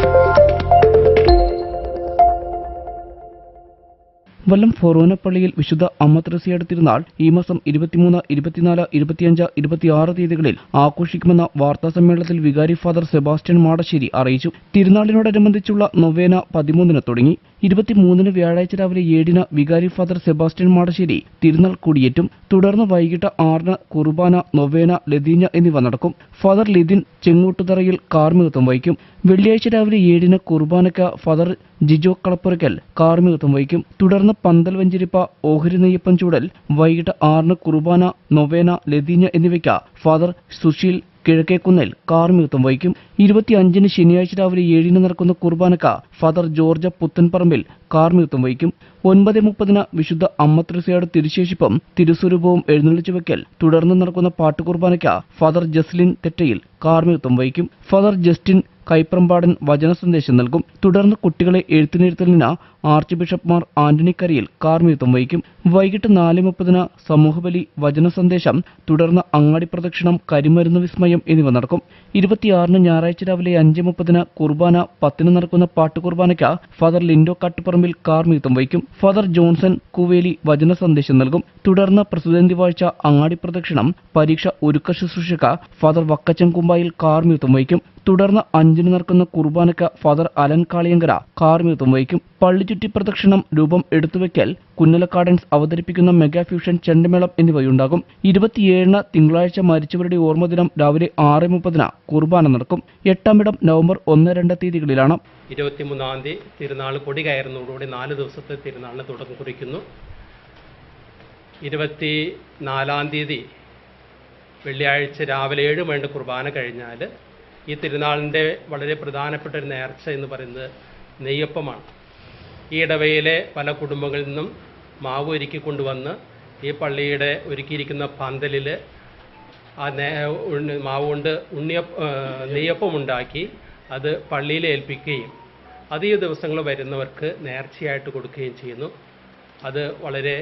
Thank you. വല്ലം ഫൊറോനപ്പള്ളിയിൽ വിശുദ്ധ അമ്മത്രസിയെടുത്തിരുന്നാൾ ത്രസിയുടെ തിരുനാൾ ഈ മാസം ഇരുപത്തിമൂന്ന് ഇരുപത്തിനാല് ഇരുപത്തിയഞ്ച് ഇരുപത്തിയാറ് തീയതികളിൽ ആഘോഷിക്കുമെന്ന വാർത്താ സമ്മേളനത്തിൽ വികാരി ഫാദർ സെബാസ്റ്റ്യൻ മാടശ്ശേരി അറിയിച്ചു. തിരുനാളിനോടനുബന്ധിച്ചുള്ള നൊവേന പതിമൂന്നിന് തുടങ്ങി. ഇരുപത്തിമൂന്നിന് വ്യാഴാഴ്ച രാവിലെ ഏഴിന് വികാരി ഫാദർ സെബാസ്റ്റ്യൻ മാടശ്ശേരി തിരുനാൾ കൊടിയേറ്റും തുടർന്ന് വൈകിട്ട് ആറിന് കുർബാന നൊവേന ലതീഞ്ഞ എന്നിവ നടക്കും. ഫാദർ ലിതിൻ ചെങ്ങോട്ടുതറയിൽ കാർമ്മികത്വം വഹിക്കും. വെള്ളിയാഴ്ച രാവിലെ ഏഴിന് കുർബാനയ്ക്ക് ഫാദർ ജിജോ കളപ്പുറയ്ക്കൽ കാർമ്മികത്വം വഹിക്കും. തുടർന്ന് പന്തൽ വഞ്ചിരിപ്പ ഓഹരി നെയ്യപ്പൻ ചൂടൽ വൈകിട്ട് ആറിന് കുർബാന നൊവേന ലതീഞ്ഞ എന്നിവയ്ക്ക് ഫാദർ സുശീൽ കിഴക്കേക്കുന്നിൽ കാർമ്മികത്വം വഹിക്കും. ഇരുപത്തിയഞ്ചിന് ശനിയാഴ്ച രാവിലെ ഏഴിന് നടക്കുന്ന കുർബാനക്ക ഫാദർ ജോർജ് പുത്തൻപറമ്പിൽ കാർമ്മികത്വം വഹിക്കും. ഒൻപത് മുപ്പതിന് വിശുദ്ധ അമ്മത്രിസയുടെ തിരുശേഷിപ്പം തിരുസ്വരൂപവും എഴുന്നള്ളിച്ചു വെക്കൽ. തുടർന്ന് നടക്കുന്ന പാട്ടുകുർബാനയ്ക്ക് ഫാദർ ജസ്ലിൻ തെറ്റയിൽ കാർമ്മികത്വം വഹിക്കും. ഫാദർ ജസ്റ്റിൻ കൈപ്രമ്പാടൻ വചന സന്ദേശം നൽകും. തുടർന്ന് കുട്ടികളെ എഴുത്തിനിരുത്തലിന് ആർച്ച് ബിഷപ്പ്മാർ ആന്റണി കരിയിൽ കാർമ്മികത്വം വഹിക്കും. വൈകിട്ട് നാല് മുപ്പതിന് സമൂഹബലി വചന സന്ദേശം തുടർന്ന് അങ്ങാടി പ്രദക്ഷിണം കരിമരുന്ന് വിസ്മയം എന്നിവ നടക്കും. ഇരുപത്തിയാറിന് ഞായറാഴ്ച രാവിലെ അഞ്ച് മുപ്പതിന് കുർബാന പത്തിന് നടക്കുന്ന പാട്ട് കുർബാനയ്ക്ക് ഫാദർ ലിൻഡോ കാട്ടുപറമ്പിൽ കാർമ്മികത്വം വഹിക്കും. ഫാദർ ജോൺസൺ കുവേലി വചന സന്ദേശം നൽകും. തുടർന്ന് പ്രസിഡന്റ് വാഴ്ച അങ്ങാടി പ്രദക്ഷിണം പരീക്ഷ ഒരുക്ക ശുശ്രൂഷയ്ക്ക് ഫാദർ വക്കച്ചൻ കുമ്പായിൽ കാർമ്മികത്വം വഹിക്കും. തുടർന്ന് അഞ്ചിന് നടക്കുന്ന കുർബാനയ്ക്ക് ഫാദർ അലൻ കാളിയങ്കര കാർമ്മികത്വം വഹിക്കും. പള്ളിച്ചുറ്റി പ്രദക്ഷിണം രൂപം എടുത്തുവെക്കൽ കുന്നല കാർഡൻസ് അവതരിപ്പിക്കുന്ന മെഗാ ഫ്യൂഷൻ ചെണ്ടമേളം എന്നിവയുണ്ടാകും. ഇരുപത്തിയേഴിന് തിങ്കളാഴ്ച മരിച്ചവരുടെ ഓർമ്മദിനം രാവിലെ ആറ് മുപ്പതിന് കുർബാന നടക്കും. എട്ടാമിടം നവംബർ ഒന്ന് രണ്ട് തീയതികളിലാണ്. ഇരുപത്തിമൂന്നാം തീയതി തിരുനാൾ കൊടി കയറുന്നതോടുകൂടി നാല് ദിവസത്തെ തിരുനാളിന് തുടക്കം കുറിക്കുന്നു. ഇരുപത്തി നാലാം തീയതി വെള്ളിയാഴ്ച രാവിലെ ഏഴ് മണി കുർബാന കഴിഞ്ഞാൽ ഈ തിരുനാളിന്റെ വളരെ പ്രധാനപ്പെട്ട ഒരു നേർച്ച എന്ന് പറയുന്നത് നെയ്യപ്പമാണ്. ഈ ഇടവയിലെ പല കുടുംബങ്ങളിൽ നിന്നും മാവ് ഒരുക്കി കൊണ്ടുവന്ന് ഈ പള്ളിയുടെ ഒരുക്കിയിരിക്കുന്ന പന്തലിൽ ആ നേ മാവ് കൊണ്ട് ഉണ്ണിയപ്പ നെയ്യപ്പമുണ്ടാക്കി അത് പള്ളിയിൽ ഏൽപ്പിക്കുകയും അത് ദിവസങ്ങൾ വരുന്നവർക്ക് നേർച്ചയായിട്ട് കൊടുക്കുകയും ചെയ്യുന്നു. അത് വളരെ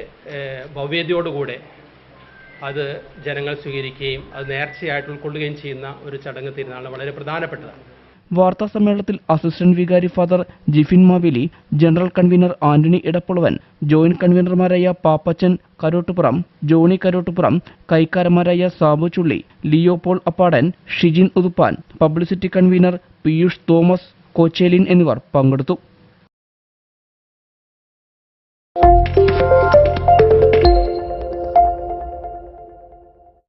ഭവ്യതയോടുകൂടെ അത് ജനങ്ങൾ സ്വീകരിക്കുകയും അത് നേർച്ചയായിട്ട് ഉൾക്കൊള്ളുകയും ചെയ്യുന്ന ഒരു ചടങ്ങ് തിരുനാൾ വളരെ പ്രധാനപ്പെട്ടതാണ്. വാർത്താ സമ്മേളനത്തിൽ അസിസ്റ്റന്റ് വികാരി father Jifin Maveli general convener Antony Edappulavan joint കൺവീനർമാരായ Pappachan Karottupuram Johny Karottupuram കൈക്കാരന്മാരായ സാബു ചുള്ളി ലിയോ പോൾ അപ്പാടൻ ഷിജിൻ ഉതുപ്പാൻ പബ്ലിസിറ്റി കൺവീനർ പീയൂഷ് തോമസ് കോച്ചേലിൻ എന്നിവർ പങ്കെടുത്തു.